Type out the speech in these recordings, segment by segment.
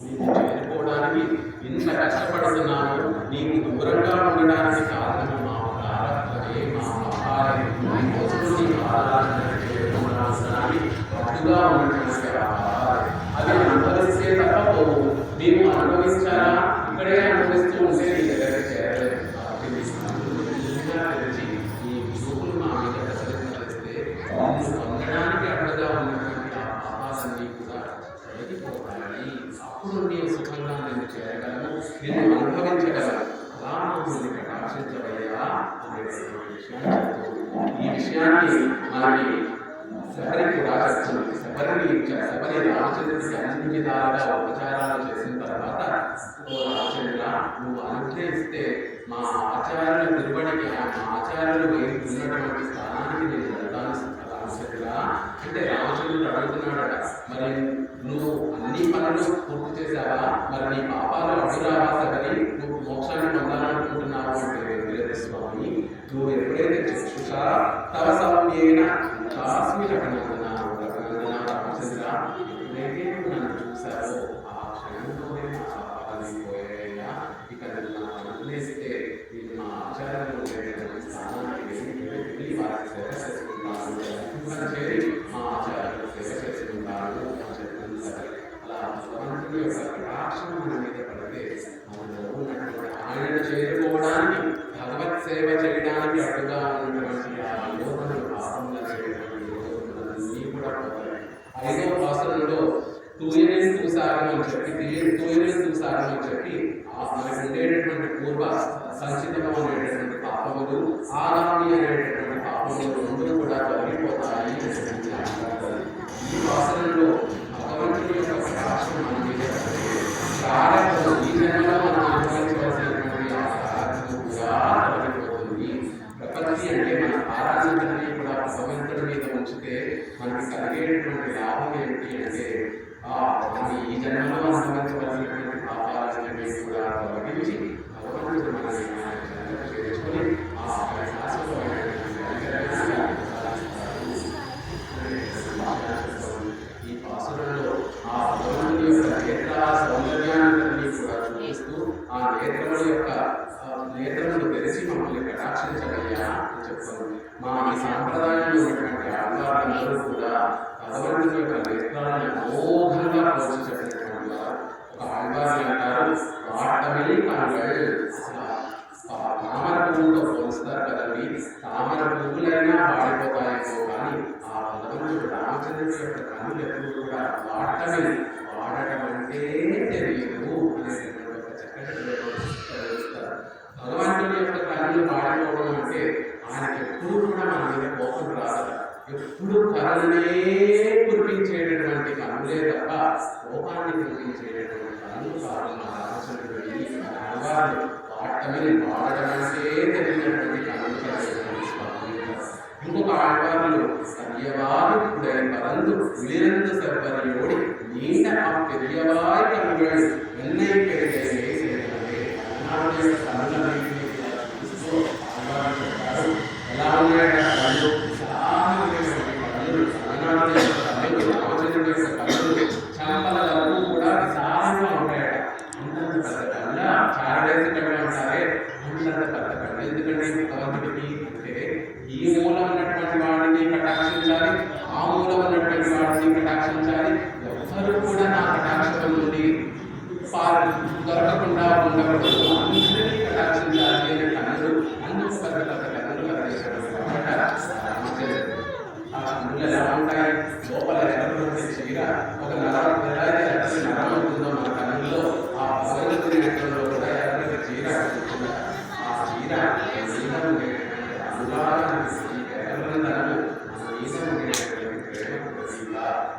చేరుకోవడానికి ఇంత కష్టపడుతున్నాను నీకు దూరంగా ఉండడానికి కారణం మా ప్రారంభమే మా ఆహారం నీకోసం అది అనుభవిస్తే తప్ప మేము నీవు ఇక్కడే అనుభవిస్తూ ఉంటే నీ దగ్గరికి చేరలేదు కాబట్టి నీ కన్నులు మెల్లిగా తెరిచి ఈ చూపులు మా మీద ప్రసరింపజేస్తే నిన్ను పొందడానికి అడ్డుగా ఉన్నటువంటి ఆ పాపాలన్నీ కూడా తొలగిపోతాయి అప్పుడు నేను సుఖంగా నేను చేయగలను నేను అనుభవించగలను. అలా మమ్మల్ని కటాక్షించవయ్యా అనేటువంటి విషయాన్ని ఈ విషయాన్ని మనకి శబరి కూడా శబరిని ఇచ్చారు శబరి రామచంద్రుడికి అన్ని విధాలుగా ఉపచారాలు చేసిన తర్వాత ఓ రామచంద్ర నువ్వు అనుగ్రహిస్తే మా ఆచార్యుల తిరుబడికి మా ఆచార్యులు వైపు ఉన్నటువంటి స్థానానికి నేను వెళ్తాను రామచంద్ర అంటే రామచంద్రుడు అడుగుతున్నాడట మరి నువ్వు అన్ని పనులు పూర్తి చేశావా? మరి నీ పాపాలు అడుగురావా నువ్వు మోక్షాన్ని పొందాలనుకుంటున్నావు అంటే వీరభద్ర స్వామి నువ్వు ఎప్పుడైతే చక్షుషా తవ సౌమ్యేన కాస్మి రకనందన రకనందన రామచంద్ర ఎప్పుడైతే నన్ను చూశావో ఆ క్షణంలోనే నా ఇక నన్ను వదిలేస్తే నేను మా స్థానానికి వెళ్ళి వారికి సేవ చేసుకుంటాను లక్ష్మణ చేరి మా ఆచార్యులు సేవ చేసుకుంటాను అని చెప్తుంది సరే అలా భగవంతుని యొక్క కటాక్షం మన చేరుకోవడానికి భగవత్ సేవ చేయడానికి అడ్డుగా ఉన్నటువంటి ఆ పాపంగా చేయడానికి కూడా వాసనలో తూసారం అని చెప్పి తీయని తూసారం అని చెప్పి మనకు ఉండేటటువంటి పూర్వ సంచితమైనటువంటి పాపములు ఆగామి అనేటటువంటి పాపములు రెండు మనం ఆ భగవంతుడు రామచంద్రుడి యొక్క కన్నులు ఎప్పుడు కూడా వాడటమే వాడటం అంటే తెలియదు అనేటటువంటి చక్కటి భగవంతుడి యొక్క కన్నులు వాడిపోవడం అంటే ఆయనకి ఎప్పుడు కూడా మన మీద కోపం రాదు ఎప్పుడు కళలనే కురిపించేటటువంటి కళలే తప్ప కోపాన్ని కురిపించేటటువంటి కళలు కాదు మా రామచంద్రుడి అమ్మవారు వాడటమే వాడటం అంటే తెలియనటువంటి కళలు కలిగినటువంటి ఇంకొక ఆడవాళ్ళు సర్యవారు కుడై పరందు విలిరందు సర్వరియోడి నీట ఆ పెరియవారి కన్నుಗಳು వెన్నై పెరిగే అన్నాడు యొక్క కన్నులన్నింటినీ కూడా చూస్తూ ఆడవాళ్ళు చెప్పారు ఎలా ఉన్నాయట కళ్ళు చాలా ఉండేటువంటి కళ్ళు అన్నాడు యొక్క కళ్ళు రామచంద్రుడి యొక్క కళ్ళు చంపల వరకు కూడా విశాలంగా ఉంటాయట అంతంత పెద్ద కళ్ళ చారడేసి కళ్ళు అంటారే అంతంత పెద్ద కళ్ళు ఎందుకంటే భగవంతుడికి అంటే ఈ మూలం ఉన్నటువంటి వాడిని కటాక్షించాలి ఆ మూలం ఉన్నటువంటి వాడిని కటాక్షించాలి కూడా నా కటాక్షం నుండి పాలు దొరకకుండా ఉండకూడదు.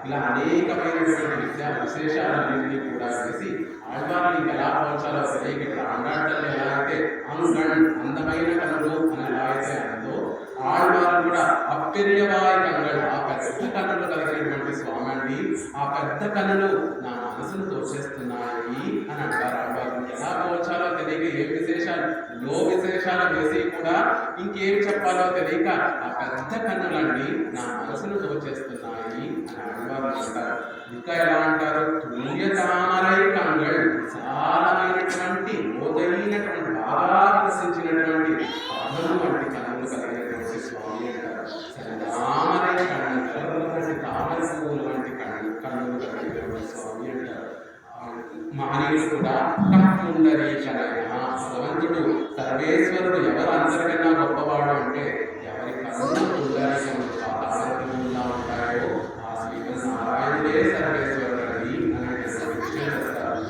ఇలా అనేకమైనటువంటి విద్యా విశేషాలన్నింటినీ కూడా చేసి ఆళ్వారిని ఎలా పోల్చాలో తెలియక ఇక్కడ అండాటలు ఎలా అయితే అనుగణ్ అందమైన కళలు అని ఎలా అయితే అందో ఆళ్వారు కూడా అప్పెరియవాయి కనుగడు ఆ పెద్ద కన్నులు కలిగినటువంటి స్వామి ఆ పెద్ద కన్నులు నా మనసును దోచేస్తున్నాయి అని అంటారు. ఆడవారు ఎలా పోల్చాలో తెలియక ఏ విశేషాలు లో విశేషాలు వేసి కూడా ఇంకేం చెప్పాలో తెలియక ఆ పెద్ద కన్నులన్నీ నా మనసును దోచేస్తున్నాయి అని ఆడవారు అంటారు. ఇంకా ఎలా అంటారు? తుల్య తామరై కంగళ్ విశాలమైనటువంటి లోతైనటువంటి బాగా మానవుడు కూడా తక్కువ కప్పుండరీకరణ భగవంతుడు సర్వేశ్వరుడు ఎవరు అందరికన్నా గొప్పవాడు అంటే ఎవరి కన్ను పుండరీకరణ తామరపువ్వులా ఉంటాయో ఆ శ్రీమన్నారాయణుడే సర్వేశ్వరుడు అని అనేటువంటి విషయం చెప్తారు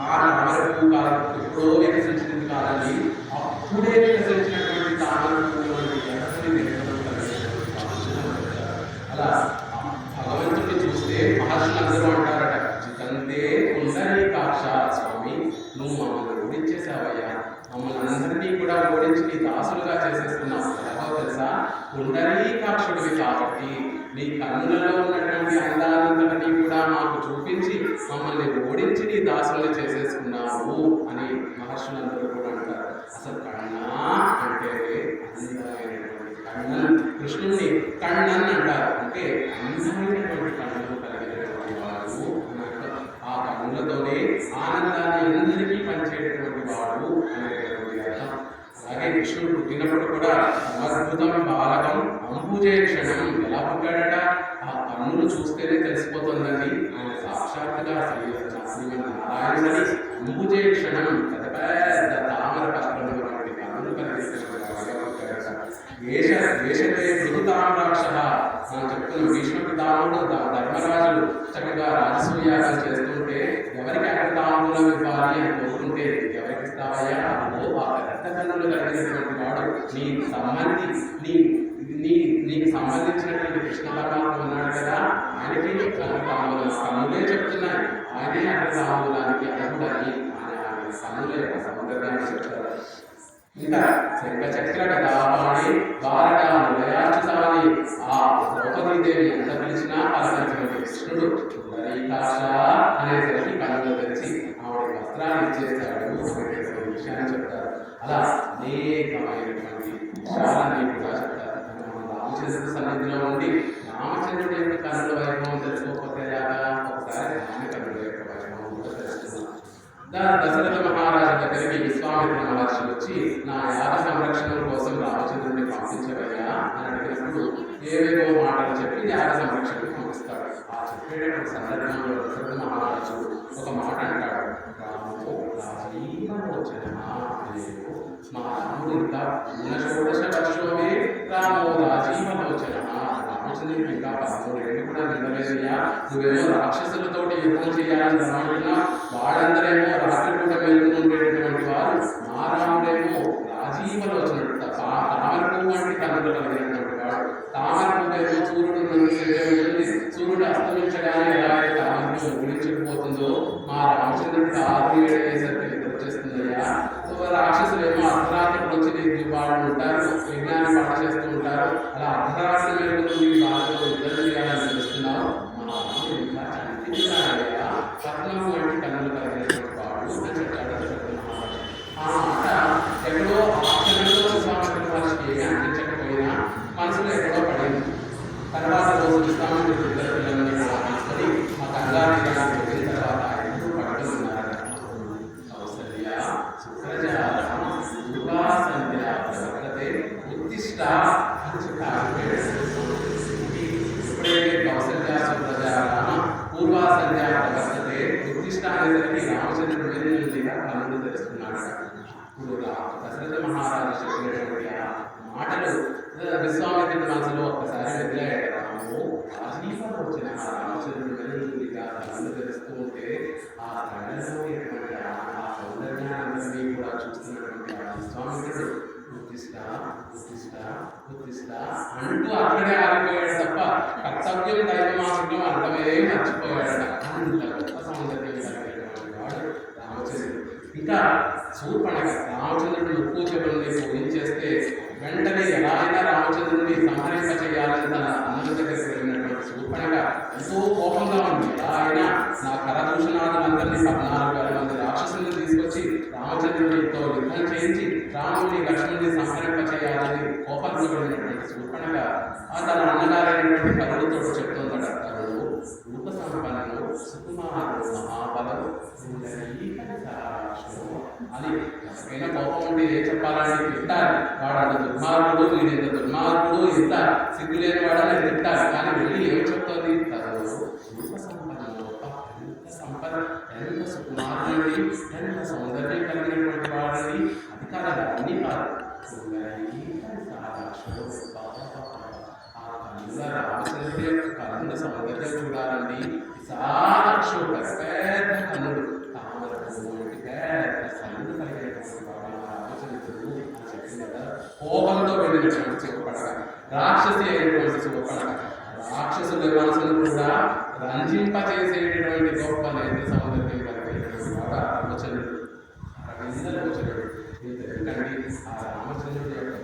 ఆ తామరపు కాలం ఎప్పుడో వికసించింది కాదని అప్పుడే వికసించినటువంటి తామరపు వంటి ఎర్రని నిర్మలం కలిగినటువంటి స్వామి చెప్తారు. అలా భగవంతుడిని చూస్తే మహర్షులు అందరూ అంటారట చితంతే పుండరీకాక్ష స్వామి నువ్వు మమ్మల్ని ఓడించేశావయ్యా మమ్మల్ని అందరినీ కూడా ఓడించి నీ దాసులుగా చేసేస్తున్నావు ఎలాగో తెలుసా పుండరీకాక్షుడివి కాబట్టి నీ కన్నులలో ఉన్నటువంటి అందాలంతటినీ కూడా నాకు చూపించి మమ్మల్ని ఓడించి నీ దాసుల్ని చేసేసుకున్నావు అని మహర్షులందరూ కూడా అంటారు. అసలు కన్నా అంటే అందమైనటువంటి కన్నన్ కృష్ణుడిని కన్నన్ అంటారు. అంటే అందమైనటువంటి కన్నులు కలిగేటువంటి వాడు ఆ కన్నులతోనే ఆనందాన్ని అందరికీ పంచేటటువంటి వాడు అనేటటువంటి అర్థం. అలాగే కృష్ణుడు పుట్టినప్పుడు కూడా అద్భుతం బాలకం అంబుజే క్షణం ఎలా పుట్టాడట? ఆ కన్నులు చూస్తేనే తెలిసిపోతుందని సాక్షాత్తుగా శ్రీ శ్రీమన్నారాయణుని క్షణం పెద్ద తామర పత్రములు వంటి కన్నులు కలిగినటువంటి మనం చెప్తున్న భీష్మ పితాముడు ధర్మరాజులు చక్కగా రాజసూయాలు చేస్తుంటే ఎవరికి అక్కడ తాములు ఇవ్వాలి అని కోరుకుంటే ఎవరికి ఇస్తావయ్యా? ఓ ఆ పెద్ద కన్నులు కలిగినటువంటి వాడు నీ సంబంధి నీ నీ నీకు సంబంధించినటువంటి కృష్ణ పరమాత్మ ఉన్నాడు కదా ఆయనకి తాములు సమాధానానికి అర్హుడని ఆయన ఆయన యొక్క సౌందర్యాన్ని చెప్తారు. ఇంకా శంఖ చక్ర గదాపాణి ఆ ద్రౌపదీదేవి ఎంత పిలిచినా కృష్ణుడు. అనేసరికి కళ్ళు తెరిచి ఆవిడ వస్త్రాన్ని ఇచ్చేస్తాడు విషయాన్ని చెప్తారు. అలా అనేకమైనటువంటి విషయాలన్నీ కూడా చెప్తారు. రామచంద్రుడు సన్నిధిలో ఉండి రామచంద్రుడు యొక్క కన్నుల వైభవం తెలుసుకోకపోతే ఎలాగా ఒకసారి రామ కన్నుల యొక్క వైభవం కూడా తెలుసుకుందాం దాని దశరథ మహారాజు దగ్గరికి విశ్వామిత్ర మహర్షి వచ్చి నా యాద సంరక్షణ కోసం రామచంద్రుడిని పంపించవయ్యా అని అడిగినప్పుడు ఏవేవో మాటలు చెప్పి యాద సంరక్షణకు పంపిస్తాడు. ఆ చెప్పేటటువంటి సందర్భంలో దశరథ మహారాజు ఒక మాట అంటాడు. రామో రాజీవలోచన మా రాముడు ఇంకా ఉన్న వర్షోమే రామో రాజీవలోచన రామచంద్రుడికి ఇంకా పదమూడు ఏళ్ళు కూడా నిందలేదయ్యా నువ్వేమో రాక్షసులతోటి యుద్ధం చేయాలని రాముడు সাল্লাম ఉత్తిష్ట రామచంద్రుడు వెళ్ళిగా కన్నులు తెలుస్తున్నాడు ఇప్పుడు దశరథ మహారాజు చెప్పినటువంటి ఆ మాటలు ఆ, మనసులో ఒక్కసారి వెదిలాడు రాము రాజీవం వచ్చిన ఆ రామచంద్రుడు వెళ్ళిగా కన్నులు తెలుస్తూ ఉంటే ఆ కళ్ళలో ఆ సౌందర్యాన్ని కూడా చూస్తున్నటువంటి ఆ విశ్వామిత్రుడు ఉత్తిష్ట ఉత్తిష్ట ఉత్తిష్ట అంటూ అక్కడే ఆగిపోయాడు తప్ప కర్తవ్యం దైవమార్గం అర్థమే మర్చిపోయాడు అంత బిడ్డ శూర్పణక రామచంద్రుడు ఎక్కువ చేయడం ఏం చేస్తే వెంటనే ఎలాగైనా రామచంద్రుడిని సంహరింప చేయాలని తన అన్నుల దగ్గరికి వెళ్ళినటువంటి శూర్పణక ఎంతో కోపంగా ఉంది. ఎలా అయినా నా కరదూషణాదులందరినీ పద్నాలుగు వేల మంది రాక్షసులను తీసుకొచ్చి రామచంద్రుడితో యుద్ధం చేయించి రాముడిని లక్ష్మణ్ణి సంహరింప చేయాలని కోపంతో వెళ్ళినటువంటి చూపనగా ఆ తన అన్నగారైనటువంటి కథలతో చెప్తుందట కరుడు రూపసంపన్న సుకుమారుడు మహాబలం అని ఎవరికైనా కోపం ఉండి ఏం చెప్పాలని తిట్టాలి వాడు దుర్మార్గుడు వీడు ఇంత దుర్మార్గుడు ఇంత సిగ్గు లేని వాడని తిట్టాలి కానీ వెళ్ళి ఏం చెప్తుంది తను సంపద ఎంత సుకుమారుడి ఎంత సౌందర్యం కలిగినటువంటి వాడని అధికారాలు అన్నీ కాదు ఆ కన్నుల రామచంద్రుడి యొక్క కన్నుల సౌందర్యం చూడాలండి. విశాలక్షు పెద్ద కన్నుడు తామర పెద్ద కన్నులు కలిగినటువంటి వాడు రామచంద్రుడు చెప్పింది కదా కోపంతో వెళ్ళినటువంటి రాక్షసి అయినటువంటి రాక్షసుల మనసును కూడా రంజింపజేసేటటువంటి గొప్ప నేత్ర సౌందర్యం కలిగినటువంటి రామచంద్రుడు ఎందుకంటే ఆ రామచంద్రుడు యొక్క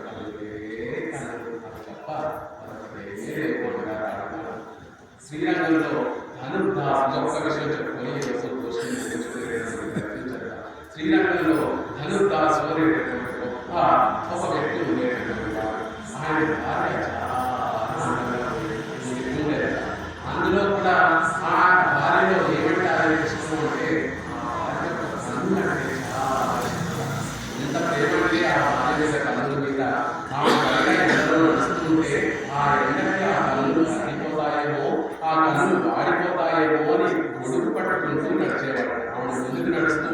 శ్రీరంగంలో కనులు అది తప్ప మరొకటే లేవు అనగా రావడం. శ్రీరంగంలో ధనుర్దాస్ ఒక్క విషయం చెప్పుకొని ఈ రోజు క్వశ్చన్ నేర్చుకునేటువంటి ప్రయత్నం చేద్దాం. శ్రీరంగంలో ధనుర్దాస్ అనేటటువంటి గొప్ప ఒక వ్యక్తి ఉండేటటువంటి వాడు ఆయన భార్య చాలా అందంగా ఉండేది అందులో కూడా ఆ భార్యలో ఏమంటే ఆయన ఇష్టం అంటే ఆ భార్య యొక్క కన్ను అంటే చాలా ఇష్టం. ఎంత ప్రేమ అంటే ఆ భార్య మీద కన్నుల మీద ఆ భార్య ఎండలో నడుస్తుంటే ఆ ఎండకి ఆ కన్నులు అరిగిపోతాయేమో ఆ కన్నులు వాడిపోతాయేమో అని గొడుగు పట్టుకుంటూ నడిచేవాడు ఆవిడ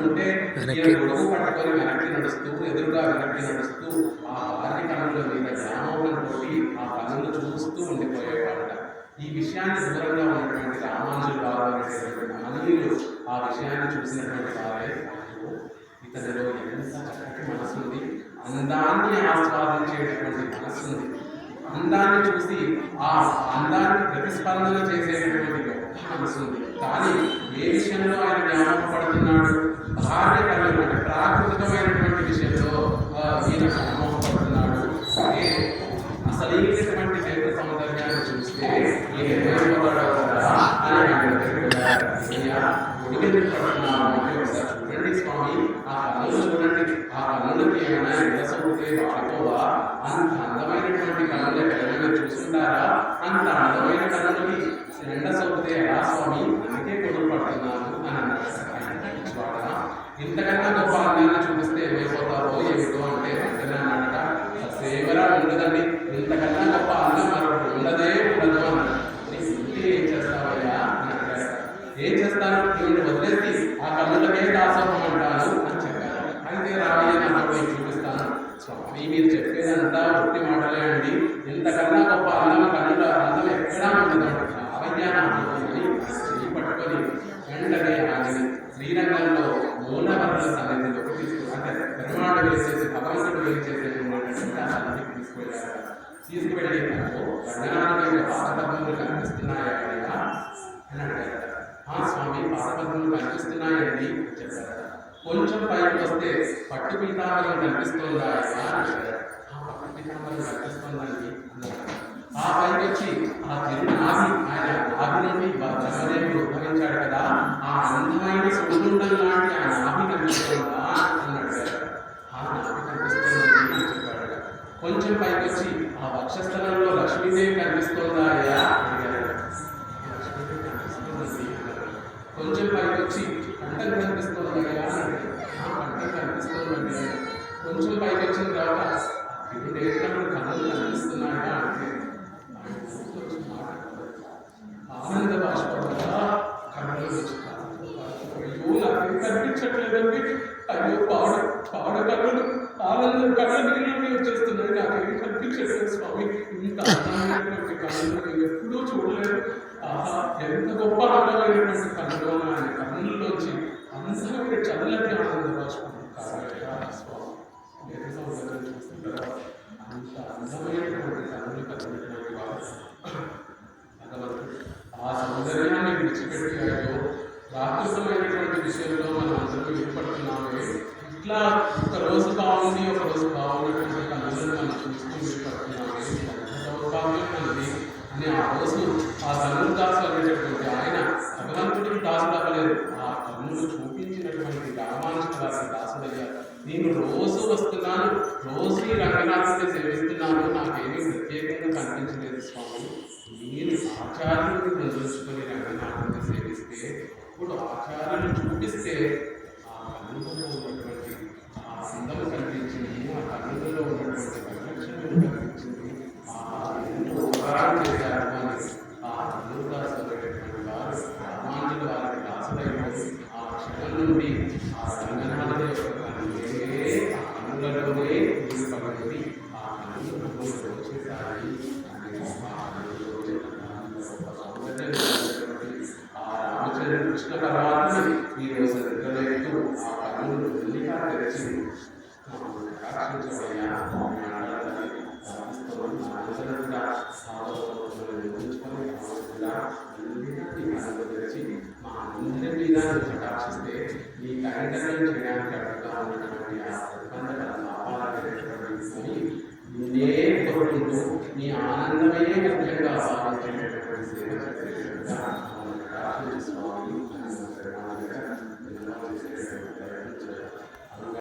ముందుకు నడుస్తూ ఉంటే ఈయన గొడుగు పట్టుకొని వెనక్కి నడుస్తూ ఎదురుగా వెనక్కి నడుస్తూ ఆ భార్య కన్నుల మీద వ్యామోహంతో ఆ కన్నులు చూస్తూ ఉండిపోయేవాడట ఈ విషయాన్ని దూరంగా ఉన్నటువంటి రామానుజులు వారు అనేటటువంటి మహనీయులు ఆ విషయాన్ని చూసినటువంటి వారే అయ్యో, ఇతనిలో ఎంత చక్కటి మనసు ఉంది అందాన్ని ఆస్వాదించేటటువంటి అందాన్ని చూసి ఆ అందాన్ని ప్రతిస్పందన చేసేటటువంటి గొప్ప మనసు ఉంది కానీ ఏ విషయంలో ఆయన జ్ఞాపకం పడుతున్నాడు భార్య కళ్ళు ప్రాకృతికమైనటువంటి విషయంలో ఈయన జ్ఞాపకం పడుతున్నాడు ఏ ఇంతకన్నా గొప్ప అందాన్ని చూపిస్తే ఏమైపోతారో ఏమిటో అంటే వెంటనే అన్నాడట సేవరా ఉండదండి. ఇంతకన్నా గొప్ప అందం మరొకటి ఉండదే ఉండదు అన్నాడు. ఏం చేస్తావయ్యా? అని ఏం చేస్తాను? ఈవిని వదిలేసి ఆ కన్నులకే దాసోహం అంటాను అని చెప్పాను అయితే రావయ్య నాకు చూపిస్తాను. స్వామి మీరు చెప్పేదంతా ఒట్టి మాటలే అండి. ఇంతకన్నా గొప్ప అందం కన్నుల అందం ఎక్కడా ఉండదండి రావయ్య నాకు అని చెయ్యి పట్టుకొని వెంటనే ఆమెని శ్రీరంగంలో మూలవర్ల సన్నిధిలోకి తీసుకు అంటే పెరుమాడు వేసేసి భగవంతుడు వేసేసేటువంటి ఆ సన్నిధికి తీసుకువెళ్ళారు తీసుకువెళ్ళి రంగనాథుడి పాదపద్మములు కనిపిస్తున్నాయా అయ్యా అని అడిగారు. ఆ స్వామి పాదపద్మములు కనిపిస్తున్నాయండి అని చెప్పారు. కొంచెం పైకి వస్తే పట్టు పీతాంబరం కనిపిస్తుందా ఆ పట్టు పీతాంబరం కనిపిస్తుందండి ఆ పైకి వచ్చి ఆ తిరునాభి ఆయన నాభి నుండి బ్రహ్మదేవుడు ఉద్భవించాడు కదా ఆ అందమైన సుగుండం లాంటి ఆ నాభి కనిపిస్తుంది అని అడిగారు ఆ నాభి కనిపిస్తుందండి అని చెప్పాడు కొంచెం పైకి వచ్చి ఆ వక్షస్థలంలో లక్ష్మీదేవి కనిపిస్తుందా అయ్యా? కొంచెం పైకి వచ్చి కంటలు కనిపిస్తుందా అయ్యా అని కొంచెం పైకి వచ్చిన తర్వాత ఇప్పుడు నేర్పినప్పుడు కన్నులు కనిపిస్తున్నాయా? అంటే ఆనంద భాష కన్నులు అయ్యో కనిపించట్లేదండి. అయ్యో పాడ పాడ కళ్ళు ఆనందం కళ్ళ నీళ్ళు వచ్చేస్తున్నాయి నాకేం కనిపించట్లేదు స్వామి. ఇంత అందమైనటువంటి కళ్ళు నేను ఎప్పుడూ చూడలేదు. ఆహా ఎంత గొప్ప అందమైనటువంటి కళ్ళు ఆయన కళ్ళల్లోంచి అందమైన చల్లటి ఆనంద బాష్పం కాబట్టి స్వామి. నేత్ర చూస్తుంటారా? అంత అందమైనటువంటి కళ్ళు కలిగినటువంటి వారు. అంతవరకు ఆ సౌందర్యాన్ని విడిచిపెట్టి అయ్యో ప్రాకృతమైనటువంటి విషయంలో మనం అందరూ ఏర్పడుతున్నామే ఇట్లా ఒక రోజు బాగుంది ఒక రోజు బాగున్నటువంటి అందరూ మనం చూస్తూ ఏర్పడుతున్నామే ఎంత దౌర్భాగ్యం అని ఆ రోజు ఆ కన్నులు దాసు అనేటటువంటి ఆయన భగవంతుడికి దాసుడు అవ్వలేదు ఆ కన్నులు చూపించినటువంటి రామానుజ దాసి దాసుడయ్యారు నేను రోజు వస్తున్నాను రోజు ఈ రంగనాథుని సేవిస్తున్నాను నాకేమీ ప్రత్యేకంగా కనిపించలేదు స్వామి. మీరు ఆచార్యుడిని తెలుసుకొని రంగనాథుని సేవిస్తే ఇప్పుడు ఆచారాన్ని చూపిస్తే ఆ అనుభవం ఉన్నటువంటి నీ ఆనందమే వ్యక్తంగా సాధించేటటువంటి